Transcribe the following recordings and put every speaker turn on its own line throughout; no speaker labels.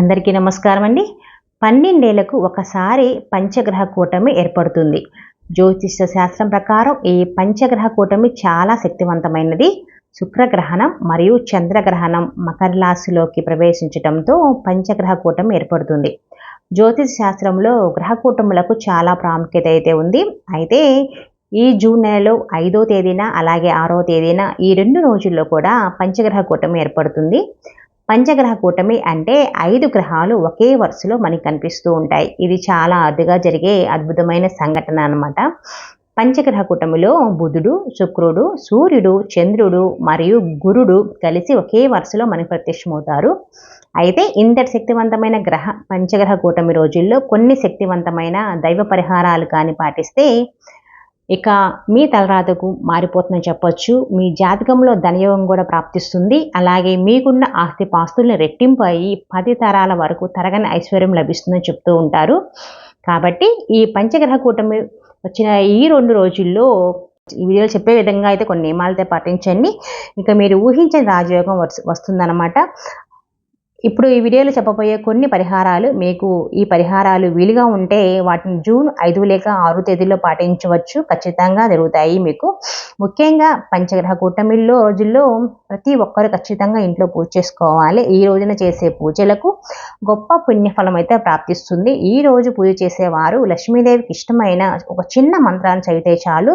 అందరికీ నమస్కారం అండి. పన్నెండేళ్ళకు ఒకసారి పంచగ్రహ కూటమి ఏర్పడుతుంది. జ్యోతిష శాస్త్రం ప్రకారం ఈ పంచగ్రహ కూటమి చాలా శక్తివంతమైనది. శుక్రగ్రహణం మరియు చంద్రగ్రహణం మకర రాశిలోకి ప్రవేశించడంతో పంచగ్రహ కూటమి ఏర్పడుతుంది. జ్యోతిష శాస్త్రంలో గ్రహ కూటములకు చాలా ప్రాముఖ్యత అయితే ఉంది. అయితే ఈ జూన్ నెలలో ఐదో తేదీన అలాగే ఆరో తేదీన ఈ రెండు రోజుల్లో కూడా పంచగ్రహ కూటమి ఏర్పడుతుంది. పంచగ్రహ కూటమి అంటే ఐదు గ్రహాలు ఒకే వరుసలో మనకి కనిపిస్తూ ఉంటాయి. ఇది చాలా అరుదుగా జరిగే అద్భుతమైన సంఘటన అన్నమాట. పంచగ్రహ కూటమిలో బుధుడు శుక్రుడు సూర్యుడు చంద్రుడు మరియు గురుడు కలిసి ఒకే వరుసలో మనకి ప్రత్యక్షమవుతారు. అయితే ఇంతటి శక్తివంతమైన గ్రహ పంచగ్రహ కూటమి రోజుల్లో కొన్ని శక్తివంతమైన దైవ పరిహారాలు కానీ పాటిస్తే ఇక మీ తలరాతకు మారిపోతుందని చెప్పొచ్చు. మీ జాతకంలో ధనయోగం కూడా ప్రాప్తిస్తుంది. అలాగే మీకున్న ఆస్తి పాస్తుల్ని రెట్టింపు అయ్యి పది తరాల వరకు తరగని ఐశ్వర్యం లభిస్తుందని చెప్తూ ఉంటారు. కాబట్టి ఈ పంచగ్రహ కూటమి వచ్చిన ఈ రెండు రోజుల్లో ఈ వీడియోలో చెప్పే విధంగా అయితే కొన్ని నియమాలతో పాటించండి. ఇంకా మీరు ఊహించిన రాజయోగం వస్తుందన్నమాట. ఇప్పుడు ఈ వీడియోలో చెప్పబోయే కొన్ని పరిహారాలు మీకు ఈ పరిహారాలు వీలుగా ఉంటే వాటిని జూన్ ఐదు లేక ఆరు తేదీలో పాటించవచ్చు. ఖచ్చితంగా జరుగుతాయి మీకు. ముఖ్యంగా పంచగ్రహ కూటమిల్లో రోజుల్లో ప్రతి ఒక్కరు ఖచ్చితంగా ఇంట్లో పూజ చేసుకోవాలి. ఈ రోజున చేసే పూజలకు గొప్ప పుణ్యఫలం అయితే ప్రాప్తిస్తుంది. ఈ రోజు పూజ చేసేవారు లక్ష్మీదేవికి ఇష్టమైన ఒక చిన్న మంత్రాన్ని చదివితే చాలు.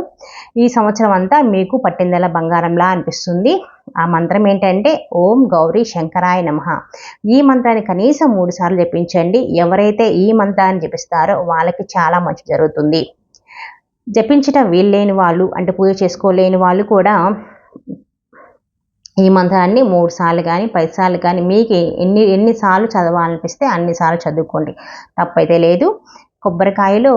ఈ సంవత్సరం అంతా మీకు పట్టిందల బంగారంలా అనిపిస్తుంది. ఆ మంత్రం ఏంటంటే ఓం గౌరీ శంకరాయ నమ. ఈ మంత్రాన్ని కనీసం మూడు సార్లు జపించండి. ఎవరైతే ఈ మంత్రాన్ని జపిస్తారో వాళ్ళకి చాలా మంచి జరుగుతుంది. జపించటం వీల్లేని వాళ్ళు అంటే పూజ చేసుకోలేని వాళ్ళు కూడా ఈ మంత్రాన్ని మూడు సార్లు కానీ పది సార్లు కానీ మీకు ఎన్ని ఎన్నిసార్లు చదవాలనిపిస్తే అన్నిసార్లు చదువుకోండి. తప్పైతే లేదు. కొబ్బరికాయలో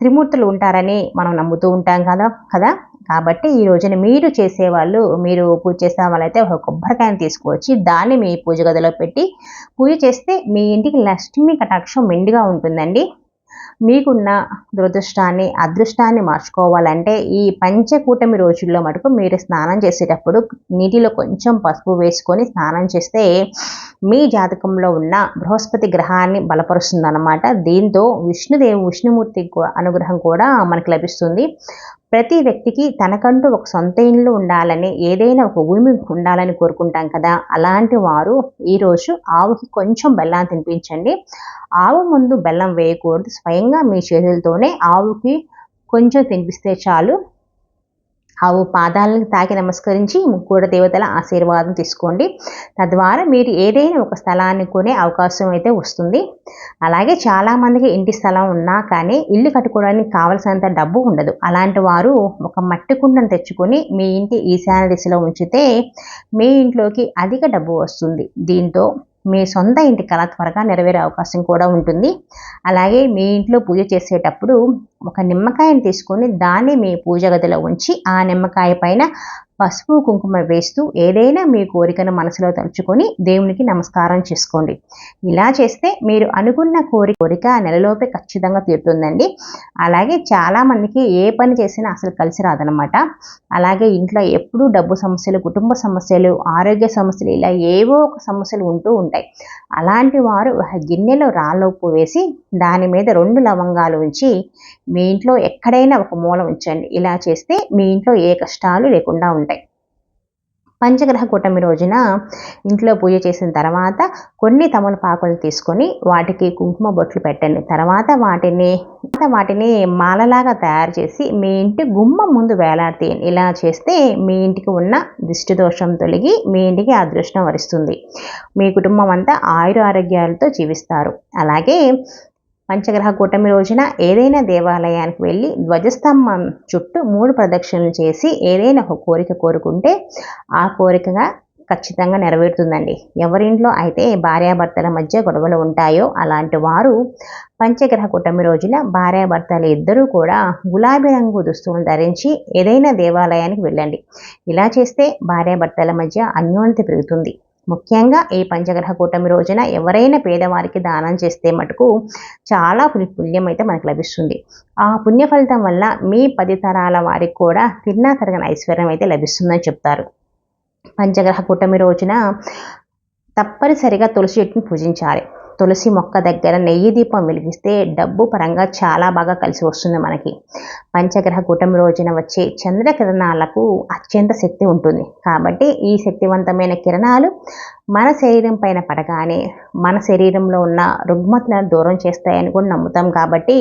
త్రిమూర్తులు ఉంటారని మనం నమ్ముతూ ఉంటాం కదా కదా? కాబట్టి ఈ రోజున మీరు చేసేవాళ్ళు మీరు పూజ చేసే వాళ్ళైతే ఒక కొబ్బరికాయను తీసుకువచ్చి దాన్ని మీ పూజ గదిలో పెట్టి పూజ చేస్తే మీ ఇంటికి లక్ష్మీ కటాక్షం మెండుగా ఉంటుందండి. మీకున్న దురదృష్టాన్ని అదృష్టాన్ని మార్చుకోవాలంటే ఈ పంచకూటమి రోజుల్లో మటుకు మీరు స్నానం చేసేటప్పుడు నీటిలో కొంచెం పసుపు వేసుకొని స్నానం చేస్తే మీ జాతకంలో ఉన్న బృహస్పతి గ్రహాన్ని బలపరుస్తుంది దీంతో విష్ణుదేవి విష్ణుమూర్తి అనుగ్రహం కూడా మనకు లభిస్తుంది. ప్రతి వ్యక్తికి తనకంటూ ఒక సొంత ఇల్లు ఉండాలని ఏదైనా ఒక భూమి ఉండాలని కోరుకుంటాం కదా. అలాంటి వారు ఈరోజు ఆవుకి కొంచెం బెల్లం తినిపించండి. ఆవు ముందు బెల్లం వేయకూడదు. స్వయంగా మీ చేతులతోనే ఆవుకి కొంచెం తినిపిస్తే చాలు. ఆవు పాదాలను తాకి నమస్కరించి ముక్కుడ దేవతల ఆశీర్వాదం తీసుకోండి. తద్వారా మీరు ఏదైనా ఒక స్థలాన్ని కొనే అవకాశం అయితే వస్తుంది. అలాగే చాలామందికి ఇంటి స్థలం ఉన్నా కానీ ఇల్లు కట్టుకోవడానికి కావలసినంత డబ్బు ఉండదు. అలాంటి వారు ఒక మట్టి కుండను తెచ్చుకొని మీ ఇంటి ఈశాన్య దిశలో ఉంచితే మీ ఇంట్లోకి అధిక డబ్బు వస్తుంది. దీంతో మీ సొంత ఇంటి కళ త్వరగా నెరవేరే అవకాశం కూడా ఉంటుంది. అలాగే మీ ఇంట్లో పూజ చేసేటప్పుడు ఒక నిమ్మకాయని తీసుకొని దాన్ని మీ పూజ గదిలో ఉంచి ఆ నిమ్మకాయ పైన పసుపు కుంకుమ వేస్తూ ఏదైనా మీ కోరికను మనసులో తలుచుకొని దేవునికి నమస్కారం చేసుకోండి. ఇలా చేస్తే మీరు అనుకున్న కోరిక కోరిక నెలలోపే ఖచ్చితంగా తీరుతుందండి. అలాగే చాలామందికి ఏ పని చేసినా అసలు కలిసి రాదనమాట అలాగే ఇంట్లో ఎప్పుడూ డబ్బు సమస్యలు కుటుంబ సమస్యలు ఆరోగ్య సమస్యలు ఇలా ఏవో ఒక సమస్యలు ఉంటూ ఉంటాయి. అలాంటి వారు గిన్నెలో రాళ్ళొప్పు వేసి దాని మీద రెండు లవంగాలు ఉంచి మీ ఇంట్లో ఎక్కడైనా ఒక మూల ఉంచండి. ఇలా చేస్తే మీ ఇంట్లో ఏ కష్టాలు లేకుండా ఉంటాయి. పంచగ్రహ కూటమి రోజున ఇంట్లో పూజ చేసిన తర్వాత కొన్ని తమలపాకులు తీసుకొని వాటికి కుంకుమ బొట్లు పెట్టండి తర్వాత వాటిని వాటిని మాలలాగా తయారు చేసి మీ ఇంటి గుమ్మం ముందు వేలాడతీయండి ఇలా చేస్తే మీ ఇంటికి ఉన్న దిష్టి దోషం తొలగి మీ ఇంటికి అదృష్టం వరిస్తుంది. మీ కుటుంబం అంతా ఆయుర ఆరోగ్యాలతో జీవిస్తారు. అలాగే పంచగ్రహ కూటమి రోజున ఏదైనా దేవాలయానికి వెళ్ళి ధ్వజస్తంభం చుట్టూ మూడు ప్రదక్షిణలు చేసి ఏదైనా ఒక కోరిక కోరుకుంటే ఆ కోరికగా ఖచ్చితంగా నెరవేరుతుందండి. ఎవరింట్లో అయితే భార్యాభర్తల మధ్య గొడవలు ఉంటాయో అలాంటి వారు పంచగ్రహ కూటమి రోజున భార్యాభర్తలు ఇద్దరూ కూడా గులాబీ రంగు దుస్తులను ధరించి ఏదైనా దేవాలయానికి వెళ్ళండి. ఇలా చేస్తే భార్యాభర్తల మధ్య అన్యోన్యత పెరుగుతుంది. ముఖ్యంగా ఈ పంచగ్రహ కూటమి రోజున ఎవరైనా పేదవారికి దానం చేస్తే మటుకు చాలా పుణ్యం అయితే మనకు లభిస్తుంది. ఆ పుణ్య ఫలితం వల్ల మీ పది తరాల వారికి కూడా తిన్నా తరగని ఐశ్వర్యం అయితే లభిస్తుందని చెప్తారు. పంచగ్రహ కూటమి రోజున తప్పనిసరిగా తులసి చెట్టుని పూజించాలి. తులసి మొక్క దగ్గర నెయ్యి దీపం వెలిగిస్తే డబ్బు పరంగా చాలా బాగా కలిసి వస్తుంది మనకి. పంచగ్రహ కూటమి రోజున వచ్చే చంద్రకిరణాలకు అత్యంత శక్తి ఉంటుంది. కాబట్టి ఈ శక్తివంతమైన కిరణాలు మన శరీరం పైన పడగానే మన శరీరంలో ఉన్న రుగ్మతలను దూరం చేస్తాయని కూడా నమ్ముతాం కాబట్టి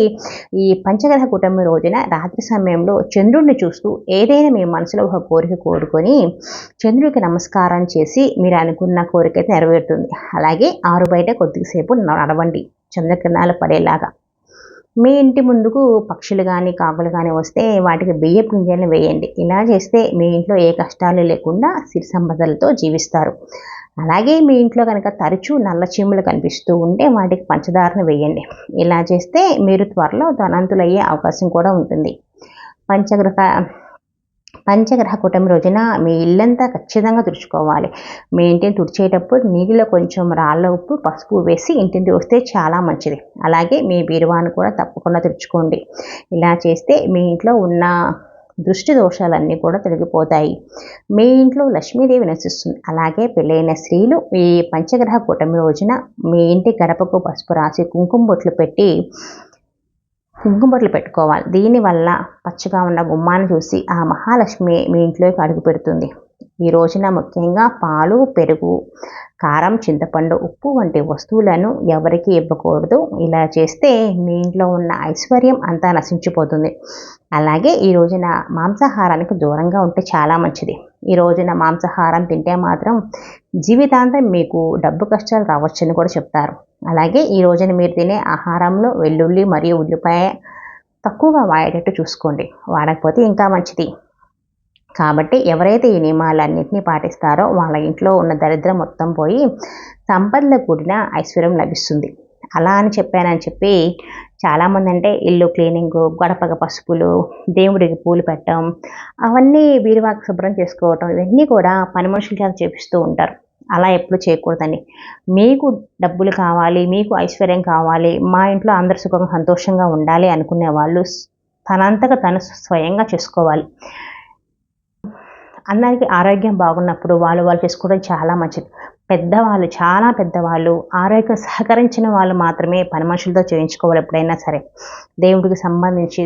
ఈ పంచగ్రహ కుటుంబం రోజున రాత్రి సమయంలో చంద్రుడిని చూస్తూ ఏదైనా మీ మనసులో ఒక కోరిక కోరుకొని చంద్రుడికి నమస్కారం చేసి మీరు అనుకున్న కోరిక అయితే నెరవేరుతుంది. అలాగే ఆరు బయట కొద్దిసేపు నడవండి. చంద్రకిరణాలు పడేలాగా. మీ ఇంటి ముందుకు పక్షులు కానీ కాకులు కానీ వస్తే వాటికి బియ్యపు గింజలను వేయండి. ఇలా చేస్తే మీ ఇంట్లో ఏ కష్టాలు లేకుండా సిరి సంపదలతో జీవిస్తారు. అలాగే మీ ఇంట్లో కనుక తరచూ నల్ల చీమలు కనిపిస్తూ ఉంటే వాటికి పంచదారను వేయండి. ఇలా చేస్తే మీరు త్వరలో ధనంతులయ్యే అవకాశం కూడా ఉంటుంది. పంచగ్రహ పంచగ్రహ కూటమి రోజున మీ ఇల్లంతా ఖచ్చితంగా తుడుచుకోవాలి. మీ ఇంటిని తుడిచేటప్పుడు నీటిలో కొంచెం రాళ్ళ ఉప్పు పసుపు వేసి ఇంటిని వస్తే చాలా మంచిది. అలాగే మీ బీరువాను కూడా తప్పకుండా తుడుచుకోండి. ఇలా చేస్తే మీ ఇంట్లో ఉన్న దృష్టి దోషాలన్నీ కూడా తొలగిపోతాయి. మీ ఇంట్లో లక్ష్మీదేవి నివసిస్తుంది. అలాగే పెళ్ళైన స్త్రీలు ఈ పంచగ్రహ కూటమి రోజున మీ ఇంటి గడపకు పసుపు రాసి కుంకుమ బొట్లు పెట్టి కుంకుమ బొట్లు పెట్టుకోవాలి. దీనివల్ల పచ్చగా ఉన్న గుమ్మాన్ని చూసి ఆ మహాలక్ష్మి మీ ఇంట్లోకి అడుగు పెడుతుంది. ఈ రోజున ముఖ్యంగా పాలు పెరుగు కారం చింతపండు ఉప్పు వంటి వస్తువులను ఎవరికి ఇవ్వకూడదు. ఇలా చేస్తే మీ ఇంట్లో ఉన్న ఐశ్వర్యం అంతా నశించిపోతుంది. అలాగే ఈ రోజున మాంసాహారానికి దూరంగా ఉంటే చాలా మంచిది. ఈ రోజున మాంసాహారం తింటే మాత్రం జీవితాంతం మీకు డబ్బు కష్టాలు రావచ్చని కూడా చెప్తారు. అలాగే ఈ రోజున మీరు తినే ఆహారంలో వెల్లుల్లి మరియు ఉల్లిపాయ తక్కువగా వాడేటట్టు చూసుకోండి. వాడకపోతే ఇంకా మంచిది. కాబట్టి ఎవరైతే ఈ నియమాలన్నింటినీ పాటిస్తారో వాళ్ళ ఇంట్లో ఉన్న దరిద్రం మొత్తం పోయి సంపదలో కూడిన ఐశ్వర్యం లభిస్తుంది. అలా అని చెప్పానని చెప్పి చాలామంది అంటే ఇల్లు క్లీనింగ్ గడపగ పసుపులు దేవుడికి పూలు పెట్టడం అవన్నీ వీరివాక శుభ్రం చేసుకోవటం ఇవన్నీ కూడా పని మనుషుల చేత చేపిస్తూ ఉంటారు. అలా ఎప్పుడు చేయకూడదండి. మీకు డబ్బులు కావాలి మీకు ఐశ్వర్యం కావాలి మా ఇంట్లో అందరు సుఖంగా సంతోషంగా ఉండాలి అనుకునే వాళ్ళు తనంతగా తను స్వయంగా చేసుకోవాలి. అందరికీ ఆరోగ్యం బాగున్నప్పుడు వాళ్ళు వాళ్ళు చేసుకోవడం చాలా మంచిది. పెద్దవాళ్ళు చాలా పెద్దవాళ్ళు ఆరోగ్యం సహకరించిన వాళ్ళు మాత్రమే పని మనుషులతో చేయించుకోవాలి ఎప్పుడైనా సరే. దేవుడికి సంబంధించి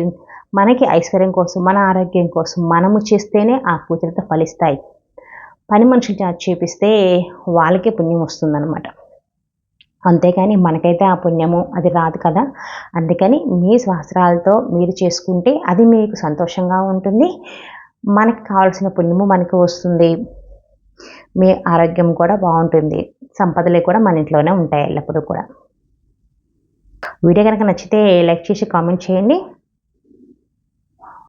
మనకి ఐశ్వర్యం కోసం మన ఆరోగ్యం కోసం మనము చేస్తేనే ఆ పూజలతో ఫలిస్తాయి. పని మనుషులు చేపిస్తే వాళ్ళకే పుణ్యం వస్తుందన్నమాట. అంతేకాని మనకైతే ఆ పుణ్యము అది రాదు కదా. అందుకని మీ స్వస్త్రాలతో మీరు చేసుకుంటే అది మీకు సంతోషంగా ఉంటుంది. మనకి కావాల్సిన పుణ్యము మనకి వస్తుంది. మీ ఆరోగ్యం కూడా బాగుంటుంది. సంపదలు కూడా మన ఇంట్లోనే ఉంటాయి ఎల్లప్పుడూ కూడా. వీడియో కనుక నచ్చితే లైక్ చేసి కామెంట్ చేయండి.